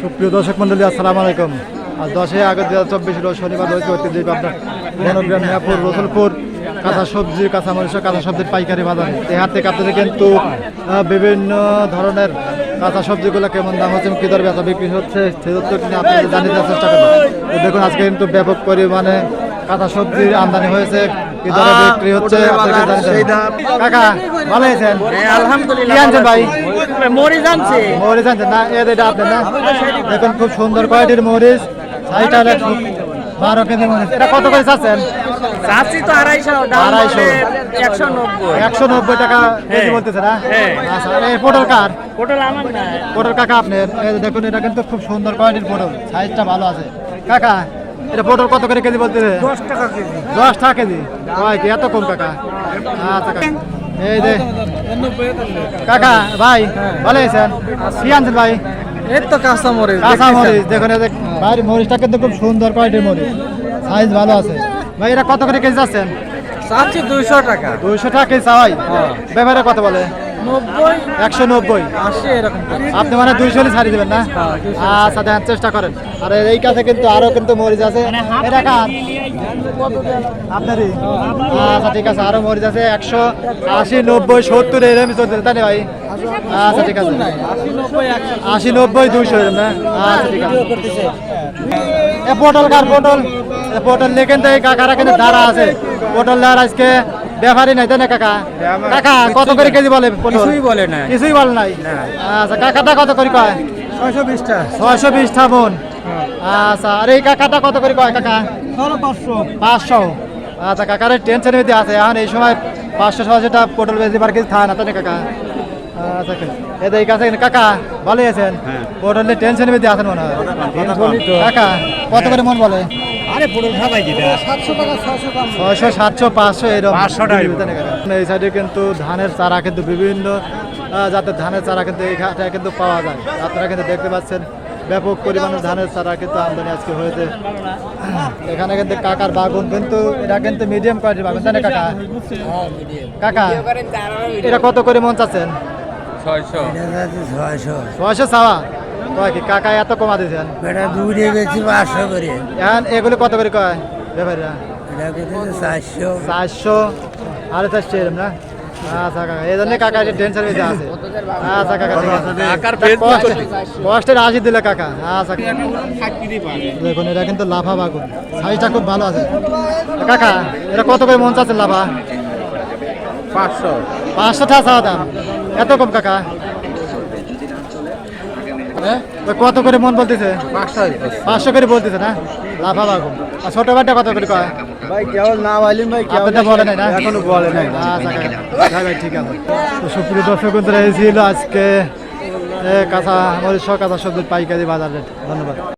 সুপ্রিয় দর্শক মন্ডলী, আসসালামু আলাইকুম। আজ দশই আগস্ট দু হাজার চব্বিশ রোজ শনিবার রয়েছে ঐতিহ্য আপনার বনগ্রাম মিয়াপুর, রসুলপুর, কাঁচা সবজি, কাঁচা মরিচ কাঁচা সবজির পাইকারি বাজার। এই থেকে আপনাদের কিন্তু বিভিন্ন ধরনের কাঁচা সবজিগুলো কেমন দাম হচ্ছে কী দর বেচা বিক্রি হচ্ছে তথ্য কিন্তু আপনাদের জানিয়ে দেওয়ার চেষ্টা করব। তো দেখুন, আজকে কিন্তু ব্যাপক পরিমাণে কাঁচা সবজির আমদানি হয়েছে। কি দরে বিক্রি হচ্ছে আপনাদের জানিয়ে দেবো। কাকা ভালো আছেন? আলহামদুলিল্লাহ কি আনছেন ভাই? মরিচ আনছে। মরিচ আনছেন না? এ এটা আপনার না? দেখুন খুব সুন্দর কোয়ালিটির মরিচ। সাইটা বারো কেজি মরিচ। এটা কত করে চাচ্ছেন? চাচ্ছি তো আড়াইশো আড়াইশো। একশো নব্বই। একশো নব্বই টাকা কেজি হ্যাঁ। বলতেছে না? হ্যাঁ। আচ্ছা এই পটল কার? পটল আমার পটল কাকা আপনার? দেখুন এটা কিন্তু খুব সুন্দর কোয়ালিটির পটল। সাইজটা ভালো আছে। কাকা এটা পটল কত করে কেজি বলতে? দশ টাকা কেজি। দশ টাকা কেজি? ভাই কি? এত কম কাকা? আচ্ছা কাকা। এই যে। কাকা ভাই ভালো আছেন? কি আনছেন ভাই? এই তো কাঁচা মরিচ কাঁচা মরিচ দেখুন এই যে বাইরের মরিচটা কিন্তু খুব সুন্দর কোয়ালিটির মরিচ। সাইজ ভালো আছে। ভাই এটা কত করে কেজি যাচ্ছেন? চাচ্ছি দুইশো টাকা। দুইশো টাকা কেজি চাওয়াই। হ্যাঁ। ব্যাপারে কত বলে। একশো নব্বই। আপনি মানে দুইশো ছাড়ি দেবেন না? হ্যাঁ, 200 আচ্ছা দেখেন চেষ্টা করেন। আর এই কাছে কিন্তু আরও কিন্তু মরিচ আছে। এটা কার? আপনারই? আচ্ছা ঠিক আছে আরও মরিচ আছে। একশো আশি নব্বই সত্তর তাই ভাই আচ্ছা ঠিক আছে। আশি নব্বই দুইশো না? আচ্ছা ঠিক আছে। এ পটল কার পটল? এ পটল লেখেন তো এই কাকারা কিন্তু দাঁড়া আছে। পটল আর আজকে ব্যাপারই নাই তাই না কাকা? কাকা কত করে কেজি বলে কিছুই বলে না কিছুই বলে নাই? আচ্ছা কাকাটা কত করে কয়? ছয়শো বিশটা। ছয়শো বিশ মন। আচ্ছা আর এই কাকাটা কত করে কয় কাকা? পাঁচশো। পাঁচশো। আচ্ছা কাকার টেনশন মধ্যে আছে। এখন এই সময় পাঁচশো ছয়শোটা পটল বেশি বার কিছু থাকে না তাই কাকা? আচ্ছা এই কাছে কাকা ভালো আছেন? পটলের টেনশনের মধ্যে আছেন মনে হয়। কাকা কত করে মন বলে? আরে দিটা সাতশো টাকা ছয়শো সাতশো পাঁচশো এরকম 500 টাকা। এই সাইডে কিন্তু ধানের চারা কিন্তু বিভিন্ন জাতের ধানের চারা কিন্তু এইখানে কিন্তু পাওয়া যায়। আপনারা কিন্তু দেখতে পাচ্ছেন ব্যাপক পরিমাণে ধানের চারা কিন্তু আমদানি আজকে হয়েছে। এখানে কিন্তু কাকার বাগুন কিন্তু এটা কিন্তু মিডিয়াম কোয়ালিটির বাগুন তাই কাকা? কাকা এটা কত করে মন চাচ্ছেন? ছয়শো। ছয়শো চাওয়া? কয় কি? কাকা এত কমা দিয়েছেন এটা দুধে বেশি পাঁচশো করে। এখন এগুলো কত করে কয় ব্যাপারীরা? চারশো। চারশো? আড়াই চারশো না? আচ্ছা কাকা এই জন্য কাকা একটু টেনশন বেশি আছে। আচ্ছা কাকা আছে। কষ্ট- কষ্টের আশি দিলে কাকা। আচ্ছা দেখুন এটা কিন্তু লাফা বাগুন। সাইজটা খুব ভালো আছে। কাকা এটা কত করে মন চাচ্ছে লাফা? পাঁচশো। পাঁচশো টাকা চাওয়া দাম এত কম কাকা? কত করে মন বলতেছে? পাঁচশো করে বলতেছে না? লাফা বাগুন আর ছোট বাটা কত করে কয়? ভাই কেউ না ভাই তো বলে নাই না? এখনও বলে নাই। আচ্ছা হ্যাঁ ভাই ঠিক আছে। তো সুপ্রিয় দর্শক বন্ধুরা এই ছিল আজকে এ, কাঁচা আমাদের সব কাঁচা সবজির পাইকারি বাজার রেট। ধন্যবাদ।